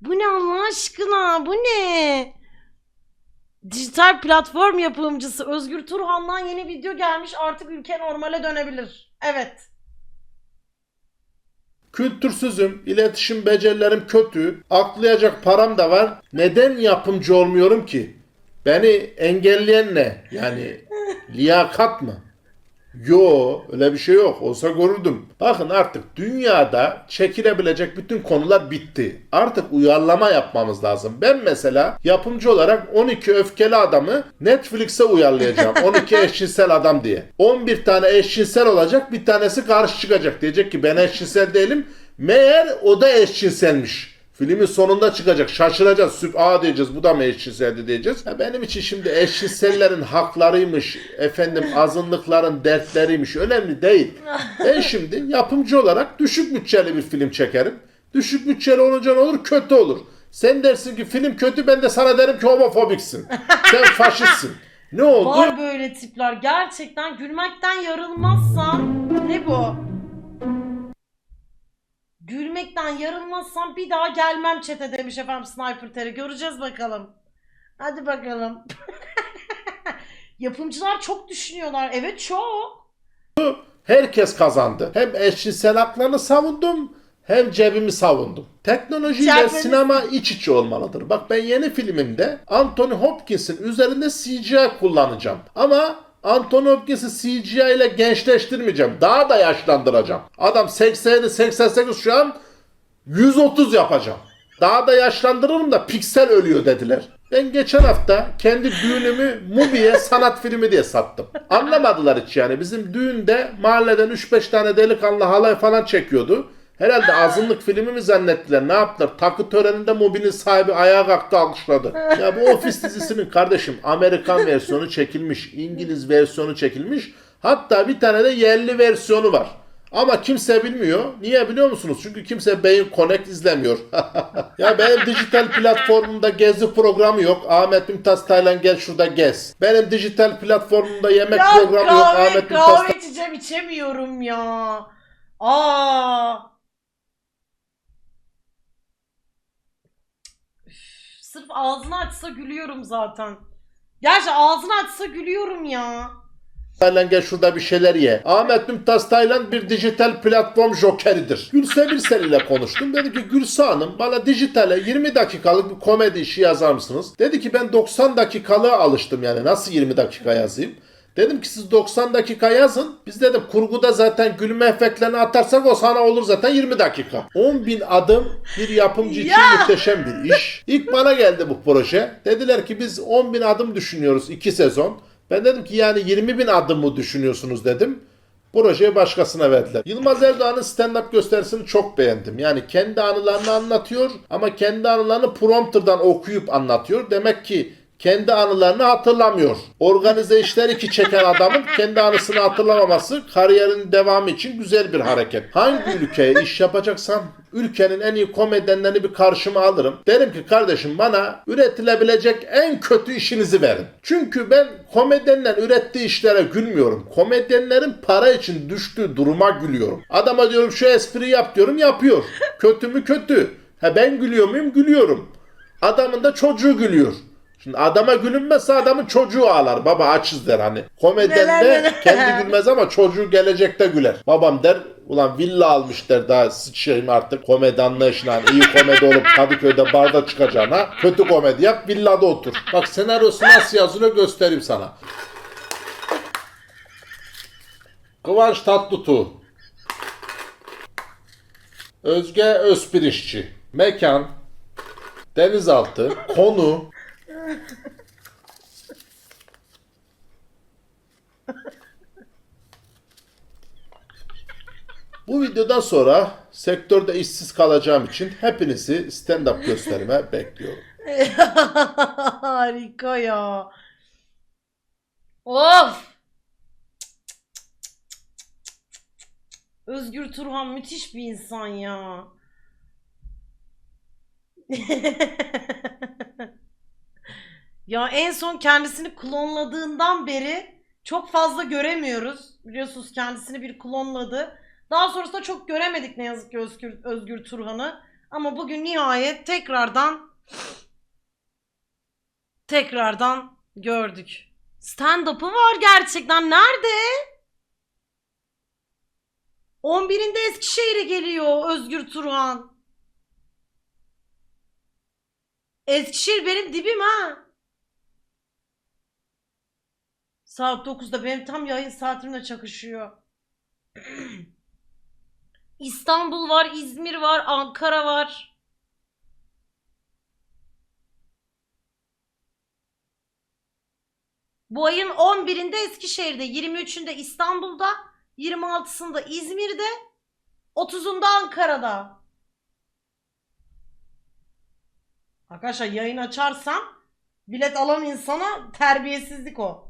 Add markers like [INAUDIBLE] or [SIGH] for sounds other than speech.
Bu ne Allah aşkına? Bu ne? Dijital platform yapımcısı Özgür Turhan'dan yeni video gelmiş. Artık ülke normale dönebilir. Evet. Kültürsüzüm, iletişim becerilerim kötü, aklayacak param da var. Neden yapımcı olmuyorum ki? Beni engelleyen ne? Yani [LAUGHS] liyakat mı? Yo, öyle bir şey yok. Olsa görürdüm. Bakın artık dünyada çekilebilecek bütün konular bitti. Artık uyarlama yapmamız lazım. Ben mesela yapımcı olarak 12 öfkeli adamı Netflix'e uyarlayacağım. [LAUGHS] 12 eşcinsel adam diye. 11 tane eşcinsel olacak, bir tanesi karşı çıkacak. Diyecek ki ben eşcinsel değilim. Meğer o da eşcinselmiş. Filmin sonunda çıkacak. Şaşıracağız. Süp Aa diyeceğiz. Bu da mı eşcinseldi diyeceğiz. Ya benim için şimdi eşcinsellerin [LAUGHS] haklarıymış. Efendim azınlıkların dertleriymiş. Önemli değil. Ben [LAUGHS] şimdi yapımcı olarak düşük bütçeli bir film çekerim. Düşük bütçeli olunca ne olur? Kötü olur. Sen dersin ki film kötü ben de sana derim ki homofobiksin. Sen [LAUGHS] faşistsin. Ne oldu? Var böyle tipler. Gerçekten gülmekten yarılmazsan ne bu? Gülmekten yarılmazsam bir daha gelmem çete demiş efendim Sniper Terry. Göreceğiz bakalım. Hadi bakalım. [LAUGHS] Yapımcılar çok düşünüyorlar. Evet çok. Herkes kazandı. Hem eşcinsel haklarını savundum hem cebimi savundum. Teknolojiyle Cebini- sinema iç içe olmalıdır. Bak ben yeni filmimde Anthony Hopkins'in üzerinde CGI kullanacağım. Ama Anthony Hopkins'i CGI ile gençleştirmeyeceğim. Daha da yaşlandıracağım. Adam 87 88 şu an 130 yapacağım. Daha da yaşlandırırım da piksel ölüyor dediler. Ben geçen hafta kendi düğünümü Mubi'ye sanat filmi diye sattım. Anlamadılar hiç yani. Bizim düğünde mahalleden 3-5 tane delikanlı halay falan çekiyordu. Herhalde azınlık filmi mi zannettiler? Ne yaptılar? Takı töreninde Mubi'nin sahibi ayağa kalktı alkışladı. Ya bu ofis dizisinin kardeşim Amerikan versiyonu çekilmiş. İngiliz versiyonu çekilmiş. Hatta bir tane de yerli versiyonu var. Ama kimse bilmiyor. Niye biliyor musunuz? Çünkü kimse Beyin Connect izlemiyor. [LAUGHS] ya benim dijital platformumda gezi programı yok. Ahmet Mümtaz Taylan gel şurada gez. Benim dijital platformumda yemek Ya programı yok. kahve, Ahmet Mümtaz kahve içeceğim içemiyorum ya. Aa. Sırf ağzını açsa gülüyorum zaten. Gerçi ağzını açsa gülüyorum ya. Taylan gel şurada bir şeyler ye. Ahmet Mümtaz Taylan bir dijital platform jokeridir. Gülse Birsel ile konuştum. Dedi ki Gülse Hanım bana dijitale 20 dakikalık bir komedi işi yazar mısınız? Dedi ki ben 90 dakikalığa alıştım yani nasıl 20 dakika yazayım? Dedim ki siz 90 dakika yazın. Biz dedim kurguda zaten gülme efektlerini atarsak o sana olur zaten 20 dakika. 10 bin adım bir yapımcı için Ya! muhteşem bir iş. İlk bana geldi bu proje. Dediler ki biz 10 bin adım düşünüyoruz 2 sezon. Ben dedim ki yani 20 bin adım mı düşünüyorsunuz dedim. Projeyi başkasına verdiler. Yılmaz Erdoğan'ın stand-up gösterisini çok beğendim. Yani kendi anılarını anlatıyor ama kendi anılarını prompterdan okuyup anlatıyor. Demek ki kendi anılarını hatırlamıyor. Organize işleri ki çeken adamın kendi anısını hatırlamaması kariyerin devamı için güzel bir hareket. Hangi ülkeye iş yapacaksam ülkenin en iyi komedyenlerini bir karşıma alırım. Derim ki kardeşim bana üretilebilecek en kötü işinizi verin. Çünkü ben komedyenlerin ürettiği işlere gülmüyorum. Komedyenlerin para için düştüğü duruma gülüyorum. Adama diyorum şu espri yap diyorum yapıyor. Kötü mü kötü. Ha ben gülüyor muyum? Gülüyorum. Adamın da çocuğu gülüyor. Şimdi adama gülünmezse adamın çocuğu ağlar. Baba açız der hani. Komedyen de kendi [LAUGHS] gülmez ama çocuğu gelecekte güler. Babam der ulan villa almış der daha sıçayım artık komedi anlayışına. Hani iyi komedi olup Kadıköy'de barda çıkacağına kötü komedi yap villada otur. Bak senaryosu nasıl yazılıyor göstereyim sana. Kıvanç Tatlıtuğ Özge Özpirinççi Mekan Denizaltı Konu [LAUGHS] Bu videodan sonra sektörde işsiz kalacağım için hepinizi stand-up gösterime bekliyorum. [LAUGHS] Harika ya. Of. Özgür Turhan müthiş bir insan ya. [LAUGHS] ya en son kendisini klonladığından beri çok fazla göremiyoruz. Biliyorsunuz kendisini bir klonladı. Daha sonrasında çok göremedik ne yazık ki Özgür, Özgür Turhan'ı. Ama bugün nihayet tekrardan tekrardan gördük. Stand-up'ı var gerçekten. Nerede? 11'inde Eskişehir'e geliyor Özgür Turhan. Eskişehir benim dibim ha. Saat 9'da benim tam yayın saatimle çakışıyor. [CLEARS THROAT] İstanbul var, İzmir var, Ankara var. Bu ayın 11'inde Eskişehir'de, 23'ünde İstanbul'da, 26'sında İzmir'de, 30'unda Ankara'da. Arkadaşlar yayın açarsam bilet alan insana terbiyesizlik o.